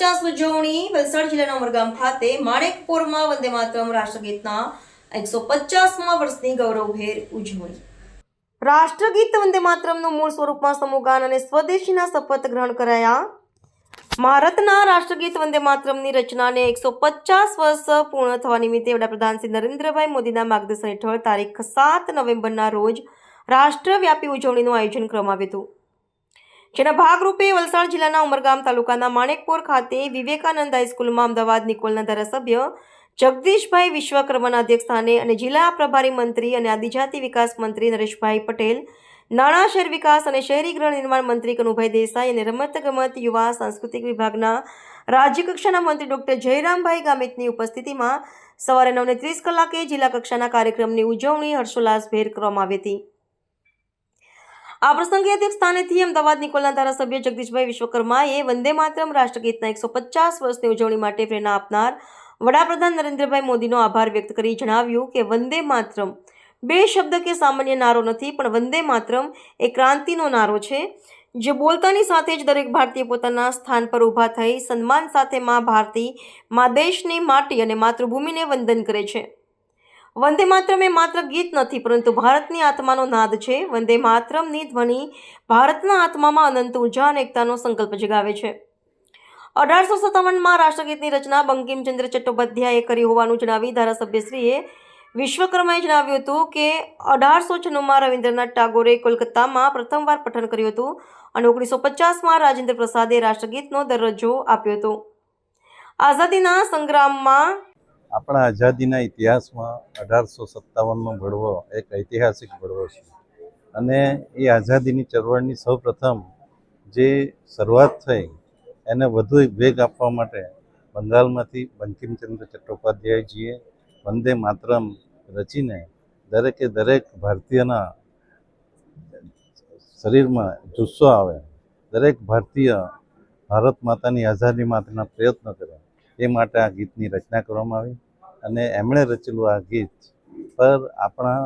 પચાસ ઉજવણી વલસાડ જિલ્લાના ઉમરગામ ખાતે માણેકપુરમાં વંદે માતરમ રાષ્ટ્રગીતના એકસો પચાસમાં વર્ષની ગૌરવભેર ઉજવણી. રાષ્ટ્રગીત વંદે માતરમનું મૂળ સ્વરૂપમાં સમૂહગાન અને સ્વદેશીના શપથ ગ્રહણ કરાયા. ભારતના રાષ્ટ્રગીત વંદે માતરમની રચનાને એકસો પચાસ વર્ષ પૂર્ણ થવા નિમિત્તે વડાપ્રધાન શ્રી નરેન્દ્રભાઈ મોદીના માર્ગદર્શન હેઠળ તારીખ સાત નવેમ્બરના રોજ રાષ્ટ્રવ્યાપી ઉજવણીનું આયોજન કરવામાં આવ્યું હતું. જેના ભાગરૂપે વલસાડ જિલ્લાના ઉમરગામ તાલુકાના માણેકપુર ખાતે વિવેકાનંદ હાઈસ્કૂલમાં અમદાવાદ નિકોલના ધારાસભ્ય જગદીશભાઈ વિશ્વકર્માના અધ્યક્ષસ્થાને અને જિલ્લા પ્રભારી મંત્રી અને આદિજાતિ વિકાસ મંત્રી નરેશભાઈ પટેલ, નાણાં શહેર વિકાસ અને શહેરી ગૃહ નિર્માણ મંત્રી કનુભાઈ દેસાઈ અને રમત ગમત યુવા સાંસ્કૃતિક વિભાગના રાજ્યકક્ષાના મંત્રી ડોક્ટર જયરામભાઈ ગામિતની ઉપસ્થિતિમાં સવારે નવને ત્રીસ કલાકે જિલ્લા કક્ષાના કાર્યક્રમની ઉજવણી હર્ષોલ્લાસભેર કરવામાં આવી હતી. આ પ્રસંગે અધ્યક્ષ સ્થાનેથી અમદાવાદ નિકોલના ધારાસભ્ય જગદીશભાઈ વિશ્વકર્માએ વંદે માતરમ રાષ્ટ્રગીતના એકસો પચાસ વર્ષની ઉજવણી માટે પ્રેરણા આપનાર વડાપ્રધાન નરેન્દ્રભાઈ મોદીનો આભાર વ્યક્ત કરી જણાવ્યું કે વંદે માતરમ બે શબ્દ કે સામાન્ય નારો નથી, પણ વંદે માતરમ એ ક્રાંતિનો નારો છે, જે બોલતાની સાથે જ દરેક ભારતીય પોતાના સ્થાન પર ઊભા થઈ સન્માન સાથે મા ભારતી, મા દેશની માટી અને માતૃભૂમિને વંદન કરે છે. વંદે માતરમ એ માત્ર ગીત નથી, પરંતુ ભારતની આત્માનો નાદ છે. વંદે માતરમની ધ્વનિ ભારતના આત્મામાં અનંત ઊર્જા અને એકતાનો સંકલ્પ જગાવે છે. અઢારસો સત્તાવનમાં રાષ્ટ્રગીતની રચના બંકિમચંદ્ર ચટ્ટોપાધ્યાયે કરી હોવાનું જણાવી ધારાસભ્યશ્રીએ વિશ્વકર્માએ જણાવ્યું હતું કે, અઢારસો છન્નુંમાં રવિન્દ્રનાથ ટાગોરે કોલકાતામાં પ્રથમવાર પઠન કર્યું હતું અને ઓગણીસો પચાસમાં રાજેન્દ્ર પ્રસાદે રાષ્ટ્રગીતનો દરજ્જો આપ્યો હતો. આઝાદીના સંગ્રામમાં આપણા આઝાદીના ઇતિહાસમાં અઢારસો સત્તાવનનો ભળવો એક ઐતિહાસિક ભળવો છે. અને એ આઝાદીની ચળવળની સૌપ્રથમ જે શરૂઆત થઈ, એને વધુ વેગ આપવા માટે બંગાળમાંથી બંકિમચંદ્ર ચટ્ટોપાધ્યાયજીએ વંદે માતરમ રચીને દરેકે દરેક ભારતીયના શરીરમાં જુસ્સો આવે, દરેક ભારતીય ભારત માતાની આઝાદી માટેના પ્રયત્ન કરે. એ માટે આ ગીતની રચના કરવામાં આવી અને એમણે રચેલું આ ગીત પર આપણા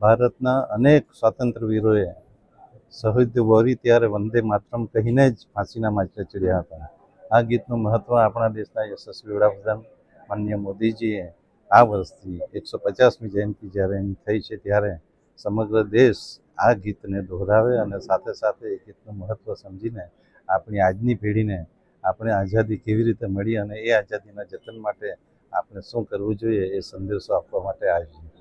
ભારતના અનેક સ્વાતંત્ર્ય વીરોએ શહીદ વોરી ત્યારે વંદે માતરમ કહીને જ ફાંસીના માછલે ચડ્યા હતા. આ ગીતનું મહત્ત્વ આપણા દેશના યશસ્વી વડાપ્રધાન માનનીય મોદીજીએ આ વર્ષથી એકસો પચાસમી જયંતિ જ્યારે એની થઈ છે ત્યારે સમગ્ર દેશ આ ગીતને દોહરાવે અને સાથે સાથે એ ગીતનું મહત્ત્વ સમજીને આપણી આજની પેઢીને આપણે આઝાદી કેવી રીતે મળી અને એ આઝાદીના જતન માટે આપણે શું કરવું જોઈએ એ સંદેશો આપવા માટે આવ્યું